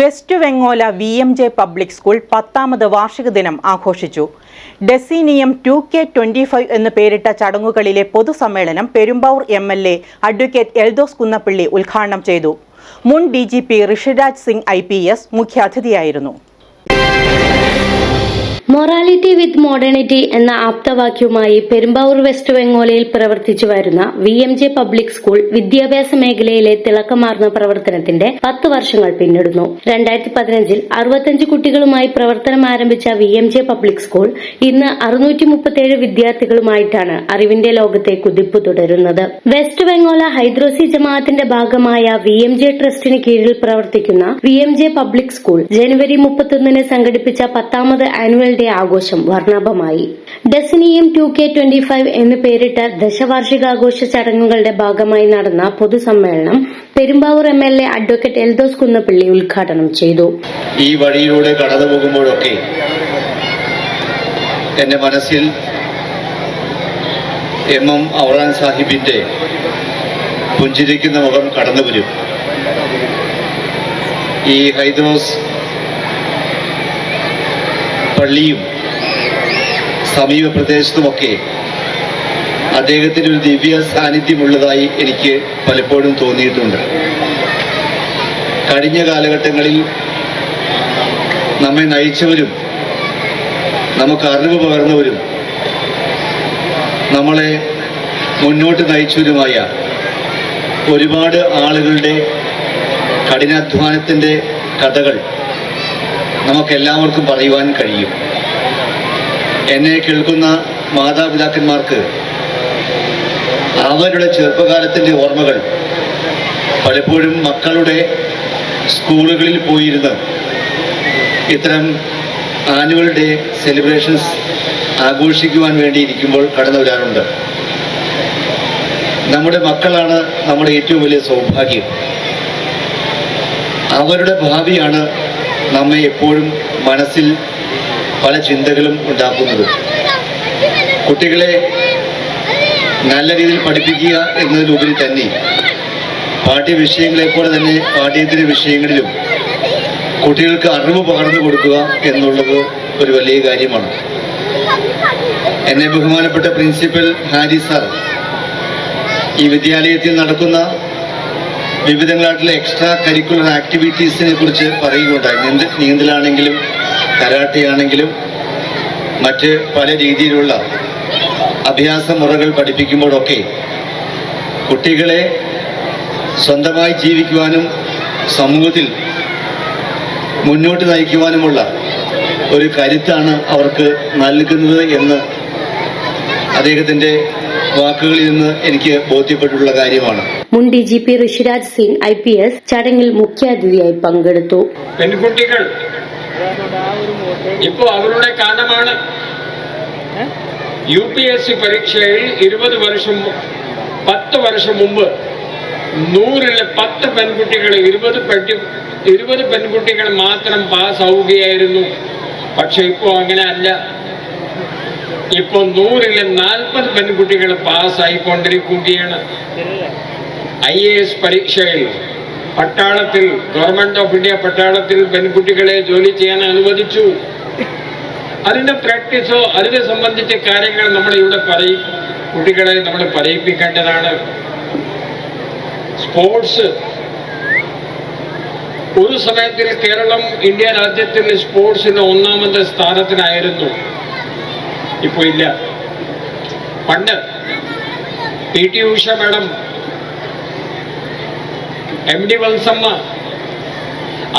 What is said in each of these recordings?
West Vengola V M J public school പത്താമത് വാർഷിക ദിനം ആഘോഷിച്ചു. Decennium two K twenty five എന്ന് പേരിട്ട ചടങ്ങുകളിലെ പൊതുസമ്മേളനം Perumbavoor M L A advocate Eldhose Kunnappilly ഉദ്ഘാടനം ചെയ്തു. മുൻ D G P Rishiraj Singh I P S മുഖ്യാതിഥിയായിരുന്നു. Morality with modernity എന്ന ആപ്തവാക്യവുമായി പെരുമ്പാവൂർ വെസ്റ്റ് വെങ്ങോലയിൽ പ്രവർത്തിച്ചു വരുന്ന V M J public school വിദ്യാഭ്യാസ മേഖലയിലെ തിളക്കമാർന്ന പ്രവർത്തനത്തിന്റെ പത്ത് വർഷങ്ങൾ പിന്നിടുന്നു. രണ്ടായിരത്തി പതിനഞ്ചിൽ അറുപത്തഞ്ച് കുട്ടികളുമായി പ്രവർത്തനം ആരംഭിച്ച V M J public school ഇന്ന് അറുന്നൂറ്റി മുപ്പത്തിയേഴ് വിദ്യാർത്ഥികളുമായിട്ടാണ് അറിവിന്റെ ലോകത്തെ കുതിപ്പ് തുടരുന്നത്. വെസ്റ്റ് ബംഗോള ഹൈദ്രോസി ജമാഅത്തിന്റെ ഭാഗമായ വി എം ജെ ട്രസ്റ്റിന് കീഴിൽ പ്രവർത്തിക്കുന്ന V M J public school ജനുവരി മുപ്പത്തൊന്നിന് സംഘടിപ്പിച്ച പത്താമത് ആനുവൽ ഡേ ആഘോഷം വർണാഭമായി. Decennium two K twenty five എന്ന് പേരിട്ട ദശവാർഷികാഘോഷ ചടങ്ങുകളുടെ ഭാഗമായി നടന്ന പൊതുസമ്മേളനം Perumbavoor M L A advocate Eldhose Kunnappilly ഉദ്ഘാടനം ചെയ്തു. ഈ വഴിയിലൂടെ കടന്നു പോകുമ്പോഴൊക്കെ എന്റെ മനസ്സിൽ എം എം ഔറാൻ സാഹിബിന്റെ പുഞ്ചിരിക്കുന്ന മുഖം കടന്നു വരും ഈ ഹൈദ്രോസ് പള്ളിയും സമീപ പ്രദേശത്തുമൊക്കെ അദ്ദേഹത്തിന് ഒരു ദിവ്യ സാന്നിധ്യമുള്ളതായി എനിക്ക് പലപ്പോഴും തോന്നിയിട്ടുണ്ട്. കഴിഞ്ഞ കാലഘട്ടങ്ങളിൽ നമ്മെ നയിച്ചവരും നമുക്ക് അറിവ് പകർന്നവരും നമ്മളെ മുന്നോട്ട് നയിച്ചവരുമായ ഒരുപാട് ആളുകളുടെ കഠിനാധ്വാനത്തിന്റെ കഥകൾ നമുക്കെല്ലാവർക്കും പറയുവാൻ കഴിയും. എന്നെ കേൾക്കുന്ന മാതാപിതാക്കന്മാർക്ക് അവരുടെ ചെറുപ്പകാലത്തിന്റെ ഓർമ്മകൾ പലപ്പോഴും മക്കളുടെ സ്കൂളുകളിൽ പോയിരുന്ന് ഇത്തരം ആനുവൽ ഡേ സെലിബ്രേഷൻസ് ആഘോഷിക്കുവാൻ വേണ്ടിയിരിക്കുമ്പോൾ കടന്നു വരാറുണ്ട്. നമ്മുടെ മക്കളാണ് നമ്മുടെ ഏറ്റവും വലിയ സൗഭാഗ്യം. അവരുടെ ഭാവിയാണ് നമ്മെ എപ്പോഴും മനസ്സിൽ പല ചിന്തകളും ഉണ്ടാക്കുന്നത്. കുട്ടികളെ നല്ല രീതിയിൽ പഠിപ്പിക്കുക എന്നതിലുപരി തന്നെ പാഠ്യവിഷയങ്ങളെ പോലെ തന്നെ പാഠ്യേതര വിഷയങ്ങളിലും കുട്ടികൾക്ക് അറിവ് പകർന്നു കൊടുക്കുക എന്നുള്ളത് ഒരു വലിയ കാര്യമാണ്. എന്നെ ബഹുമാനപ്പെട്ട പ്രിൻസിപ്പൽ ഹാരി സാർ ഈ വിദ്യാലയത്തിൽ നടക്കുന്ന വിവിധങ്ങളായിട്ടുള്ള എക്സ്ട്രാ കരിക്കുലർ ആക്ടിവിറ്റീസിനെ കുറിച്ച് പറയുകയുണ്ടായി. നീന്ത നീന്തലാണെങ്കിലും കരാട്ടയാണെങ്കിലും മറ്റ് പല രീതിയിലുള്ള അഭ്യാസ മുറകൾ പഠിപ്പിക്കുമ്പോഴൊക്കെ കുട്ടികളെ സ്വന്തമായി ജീവിക്കുവാനും സമൂഹത്തിൽ മുന്നോട്ട് നയിക്കുവാനുമുള്ള ഒരു കരുത്താണ് അവർക്ക് നൽകുന്നത് എന്ന് അദ്ദേഹത്തിന്റെ വാക്കുകളിൽ നിന്ന് എനിക്ക് ബോധ്യപ്പെട്ടിട്ടുള്ള കാര്യമാണ്. മുൻ D G P Rishiraj Singh I P S ചടങ്ങിൽ മുഖ്യാതിഥിയായി പങ്കെടുത്തു. പെൺകുട്ടികൾ ഇപ്പോ അവരുടെ കാലമാണ്. യു പി എസ് സി പരീക്ഷയിൽ ഇരുപത് വർഷം പത്ത് വർഷം മുമ്പ് നൂറിലെ പത്ത് പെൺകുട്ടികൾ ഇരുപത് പെട്ടി ഇരുപത് പെൺകുട്ടികൾ മാത്രം പാസ്സാവുകയായിരുന്നു. പക്ഷെ ഇപ്പോൾ അങ്ങനെ അല്ല ഇപ്പോൾ നൂറിലെ നാൽപ്പത് പെൺകുട്ടികൾ പാസ്സായിക്കൊണ്ടിരിക്കുകയാണ്. ഐ എ എസ് പരീക്ഷയിൽ പട്ടാളത്തിൽ ഗവൺമെന്റ് ഓഫ് ഇന്ത്യ പട്ടാളത്തിൽ പെൺകുട്ടികളെ ജോലി ചെയ്യാൻ അനുവദിച്ചു. അതിന്റെ പ്രാക്ടീസോ അതിനെ സംബന്ധിച്ച കാര്യങ്ങൾ നമ്മൾ ഇവിടെ പറയും. കുട്ടികളെ നമ്മൾ പറയിപ്പിക്കേണ്ടതാണ്. സ്പോർട്സ്. ഒരു സമയത്തിൽ കേരളം ഇന്ത്യ രാജ്യത്തിൽ സ്പോർട്സിന് ഒന്നാമത്തെ സ്ഥാനത്തിനായിരുന്നു. ഇപ്പോ ഇല്ല. പണ്ട് P T Usha madam M D Valsamma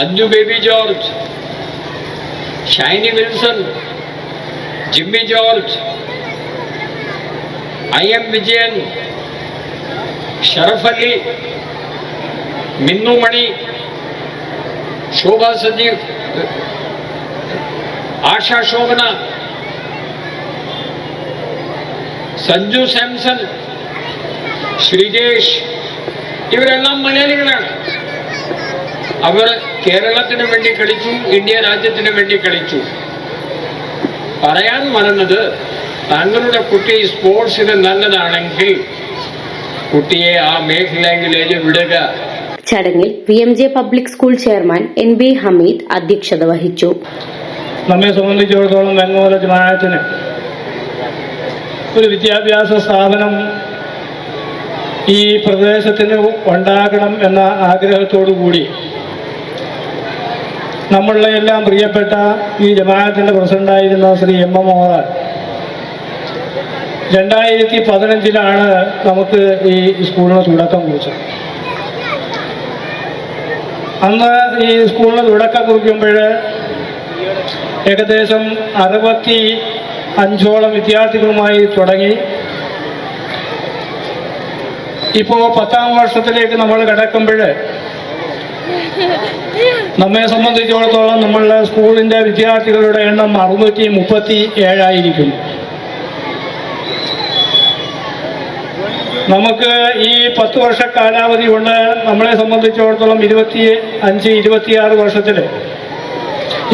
Anju Baby George Shiny Wilson Jimmy George I M Vijayan Sharaf Ali Minnu Mani Shobha Sajeev Asha Shobhana Sanju Samson Sreejesh ഇവരെല്ലാം മലയാളികളാണ്. അവർ കേരളത്തിന് വേണ്ടി കളിച്ചു ഇന്ത്യ രാജ്യത്തിന് വേണ്ടി കളിച്ചു. പറയാൻ മറന്നത് തങ്ങളുടെ കുട്ടി സ്പോർട്സിന് നല്ലതാണെങ്കിൽ കുട്ടിയെ ആ മേഖലയിലേക്ക് വിടുക. ചടങ്ങിൽ V M J public school chairman N B Hameed അധ്യക്ഷത വഹിച്ചു. നമ്മെ സംബന്ധിച്ചിടത്തോളം ബംഗോല ജമാഅത്തിന് ഒരു വിദ്യാഭ്യാസ സ്ഥാപനം ഈ പ്രദേശത്തിന് ഉണ്ടാകണം എന്ന ആഗ്രഹത്തോടു കൂടി നമ്മളുടെ എല്ലാം പ്രിയപ്പെട്ട ഈ ജമാഅത്തിന്റെ പ്രസിഡന്റായിരുന്ന ശ്രീ എം എം മോഹൻ. രണ്ടായിരത്തി പതിനഞ്ചിലാണ് നമുക്ക് ഈ സ്കൂളിന് തുടക്കം കുറിച്ചത്. അന്ന് ഈ സ്കൂളിന് തുടക്കം കുറിക്കുമ്പോൾ ഏകദേശം അറുപത്തി അഞ്ചോളം വിദ്യാർത്ഥികളുമായി തുടങ്ങി ഇപ്പോൾ പത്താം വർഷത്തിലേക്ക് നമ്മൾ കിടക്കുമ്പോൾ നമ്മെ സംബന്ധിച്ചിടത്തോളം നമ്മളുടെ സ്കൂളിന്റെ വിദ്യാർത്ഥികളുടെ എണ്ണം അറുന്നൂറ്റി മുപ്പത്തി ഏഴായിരിക്കും. നമുക്ക് ഈ പത്ത് വർഷ കാലാവധി കൊണ്ട് നമ്മളെ സംബന്ധിച്ചിടത്തോളം ഇരുപത്തി അഞ്ച് ഇരുപത്തിയാറ് വർഷത്തിൽ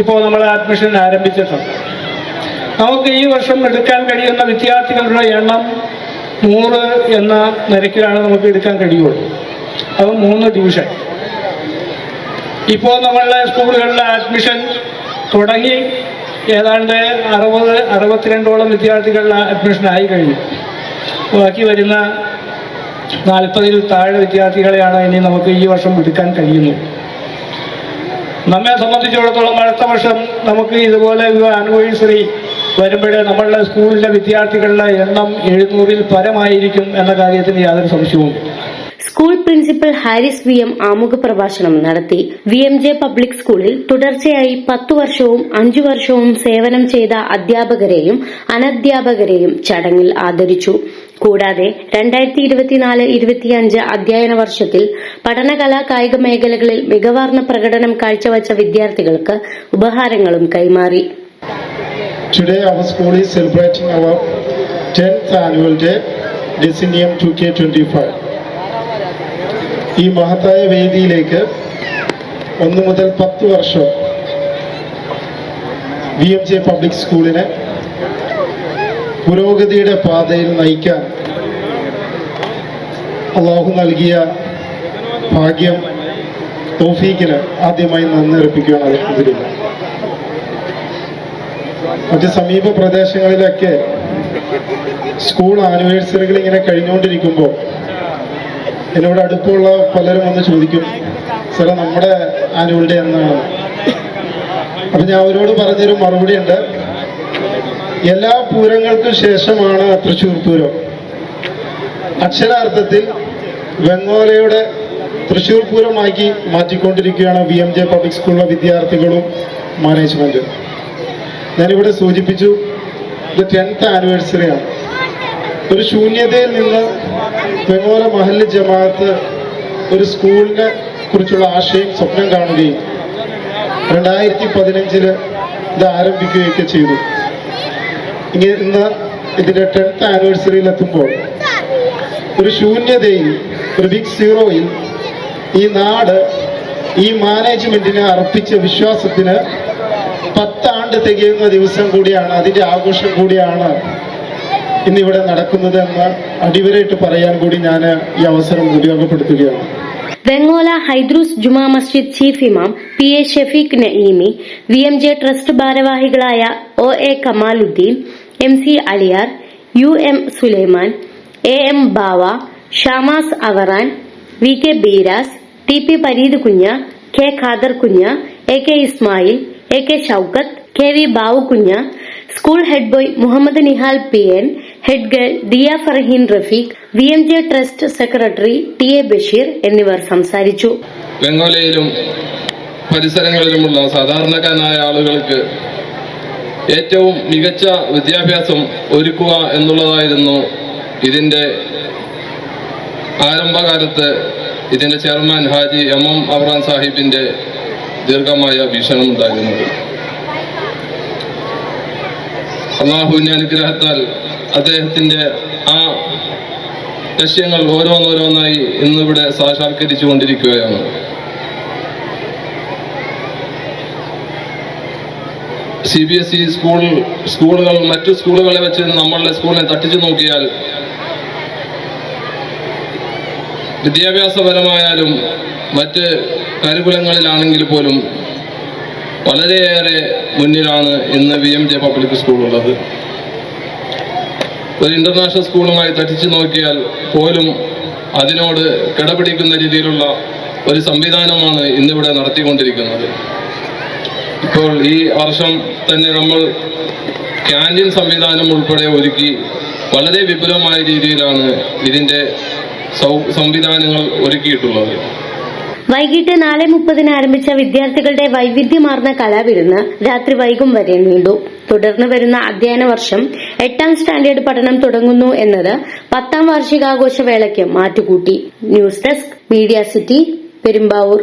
ഇപ്പോൾ നമ്മൾ അഡ്മിഷൻ ആരംഭിച്ചിട്ടുണ്ട്. നമുക്ക് ഈ വർഷം എടുക്കാൻ കഴിയുന്ന വിദ്യാർത്ഥികളുടെ എണ്ണം നൂറ് എന്ന നിരക്കിലാണ് നമുക്ക് എടുക്കാൻ കഴിയുള്ളൂ. അത് മൂന്ന് ട്യൂഷൻ ഇപ്പോൾ നമ്മളുടെ സ്കൂളുകളിലെ അഡ്മിഷൻ തുടങ്ങി ഏതാണ്ട് അറുപത് അറുപത്തിരണ്ടോളം വിദ്യാർത്ഥികളുടെ അഡ്മിഷൻ ആയി കഴിഞ്ഞു. ബാക്കി വരുന്ന നാൽപ്പതിൽ താഴെ വിദ്യാർത്ഥികളെയാണ് ഇനി നമുക്ക് ഈ വർഷം എടുക്കാൻ കഴിയുന്നത്. നമ്മെ സംബന്ധിച്ചിടത്തോളം അടുത്ത വർഷം നമുക്ക് ഇതുപോലെ ആനിവേഴ്സറി വരുമ്പോഴേ നമ്മളുടെ സ്കൂളിലെ വിദ്യാർത്ഥികളുടെ എണ്ണം എഴുന്നൂറിൽ പരമായിരിക്കും എന്ന കാര്യത്തിന് യാതൊരു സംശയവും school principal Haris V M ആമുഖ പ്രഭാഷണം നടത്തി. വി എം ജെ പബ്ലിക് സ്കൂളിൽ തുടർച്ചയായി പത്തു വർഷവും അഞ്ചു വർഷവും സേവനം ചെയ്ത അധ്യാപകരെയും അനധ്യാപകരെയും ചടങ്ങിൽ ആദരിച്ചു. കൂടാതെ രണ്ടായിരത്തി ഇരുപത്തിനാല് ഇരുപത്തിയഞ്ച് അധ്യയന വർഷത്തിൽ പഠനകലാ കായിക മേഖലകളിൽ മികവാർന്ന പ്രകടനം കാഴ്ചവച്ച വിദ്യാർത്ഥികൾക്ക് ഉപഹാരങ്ങളും കൈമാറി. Today our school is celebrating our 10th annual day, Decennium 2K25. ഈ മഹത്തായ വേദിയിലേക്ക് ഒന്ന് മുതൽ പത്ത് വർഷം വി എം ജെ പബ്ലിക് സ്കൂളിനെ പുരോഗതിയുടെ പാതയിൽ നയിക്കാൻ അള്ളാഹു നൽകിയ ഭാഗ്യം തോഫീക്കിന് ആദ്യമായി നന്ദി അർപ്പിക്കുകയാണ് അലഹദില്ല മറ്റ് സമീപ പ്രദേശങ്ങളിലൊക്കെ സ്കൂൾ ആനിവേഴ്സറികൾ ഇങ്ങനെ കഴിഞ്ഞുകൊണ്ടിരിക്കുമ്പോൾ എന്നോട് അടുപ്പമുള്ള പലരും വന്ന് ചോദിക്കും സാറേ നമ്മുടെ ആനുവൽ ഡേ എന്നാണ്. അപ്പം ഞാൻ അവരോട് പറഞ്ഞൊരു മറുപടി ഉണ്ട്. എല്ലാ പൂരങ്ങൾക്കും ശേഷമാണ് തൃശ്ശൂർ പൂരം. അക്ഷരാർത്ഥത്തിൽ വെങ്ങോലയുടെ തൃശ്ശൂർ പൂരമാക്കി മാറ്റിക്കൊണ്ടിരിക്കുകയാണ് വി എം ജെ പബ്ലിക് സ്കൂളിലെ വിദ്യാർത്ഥികളും മാനേജ്മെന്റും ഞാനിവിടെ സൂചിപ്പിച്ചു ഇത് ടെൻത്ത് ആനിവേഴ്സറിയാണ് ഒരു ശൂന്യതയിൽ നിന്ന് വെങ്ങോല മഹല്ല് ജമാഅത്ത് ഒരു സ്കൂളിനെ കുറിച്ചുള്ള ആശയം സ്വപ്നം കാണുകയും രണ്ടായിരത്തി പതിനഞ്ചിൽ ഇത് ആരംഭിക്കുകയൊക്കെ ചെയ്തു. ഇങ്ങനെ ഇന്ന് ഇതിന്റെ ടെൻത്ത് ആനിവേഴ്സറിയിൽ എത്തുമ്പോൾ ഒരു ശൂന്യതയിൽ ഒരു ബിഗ് സീറോയിൽ ഈ നാട് ഈ മാനേജ്മെന്റിനെ അർപ്പിച്ച വിശ്വാസത്തിന് പത്താണ്ട് തികയുന്ന ദിവസം കൂടിയാണ് അതിന്റെ ആഘോഷം കൂടിയാണ് ഇന്നിവിടെ നടക്കുന്നത് എന്ന് അടിവരായിട്ട് പറയാൻ കൂടി ഞാൻ ഈ അവസരം ഉപയോഗപ്പെടുത്തുകയാണ്. വെങ്ങോല ഹൈദ്രൂസ് ജുമാ മസ്ജിദ് ചീഫ് ഇമാം P A Shefeeq Naeemi V M J trust ഭാരവാഹികളായ O A Kamaluddin M C Aliyar U M Sulaiman A M Bava Shamas Avaran V K Beeras T P Pareed Kunja K Khader Kunja A K Ismail A K Shoukath K V Bavukunja school head boy Muhammad Nihal P N head girl Diya Farheen Rafeeq V M J trust secretary T A Basheer എന്നിവർ സംസാരിച്ചു. വെങ്ങോലയിലും പരിസരങ്ങളിലുമുള്ള സാധാരണക്കാരനായ ആളുകൾക്ക് ഏറ്റവും മികച്ച വിദ്യാഭ്യാസം ഒരുക്കുക എന്നുള്ളതായിരുന്നു ഇതിന്റെ ആരംഭകാലത്ത് ഇതിന്റെ chairman Haji M M Abran സാഹിബിന്റെ ദീർഘമായ വീക്ഷണം ഉണ്ടായിരുന്നത് അള്ളാഹുവിന്റെ അനുഗ്രഹത്താൽ അദ്ദേഹത്തിന്റെ ആ ലക്ഷ്യങ്ങൾ ഓരോന്നോരോന്നായി ഇന്നിവിടെ സാക്ഷാത്കരിച്ചു കൊണ്ടിരിക്കുകയാണ് C B S E school സ്കൂളുകൾ മറ്റു സ്കൂളുകളെ വെച്ച് നമ്മളുടെ സ്കൂളിനെ തട്ടിച്ചു നോക്കിയാൽ വിദ്യാഭ്യാസപരമായാലും മറ്റ് കരികുലങ്ങളിലാണെങ്കിൽ പോലും വളരെയേറെ മുന്നിലാണ് ഇന്ന് V M J public school ഉള്ളത് ഒരു ഇന്റർനാഷണൽ സ്കൂളുമായി തട്ടിച്ചു നോക്കിയാൽ പോലും അതിനോട് കിടപിടിക്കുന്ന രീതിയിലുള്ള ഒരു സംവിധാനമാണ് ഇന്നിവിടെ നടത്തിക്കൊണ്ടിരിക്കുന്നത്. ഇപ്പോൾ ഈ വർഷം തന്നെ നമ്മൾ ക്യാന്റീൻ സംവിധാനം ഉൾപ്പെടെ ഒരുക്കി വളരെ വിപുലമായ രീതിയിലാണ് ഇതിന്റെ സംവിധാനങ്ങൾ ഒരുക്കിയിട്ടുള്ളത്. വൈകിട്ട് നാല് മുപ്പതിന് ആരംഭിച്ച വിദ്യാർത്ഥികളുടെ വൈവിധ്യമാർന്ന കലാവിരുന്ന് രാത്രി വൈകും വരെ നീണ്ടു. തുടർന്ന് വരുന്ന അധ്യയന വർഷം എട്ടാം സ്റ്റാൻഡേർഡ് പഠനം തുടങ്ങുന്നു എന്നത് പത്താം വാർഷികാഘോഷ വേളയ്ക്ക് മാറ്റുകൂട്ടി. News desk media city Perumbavoor.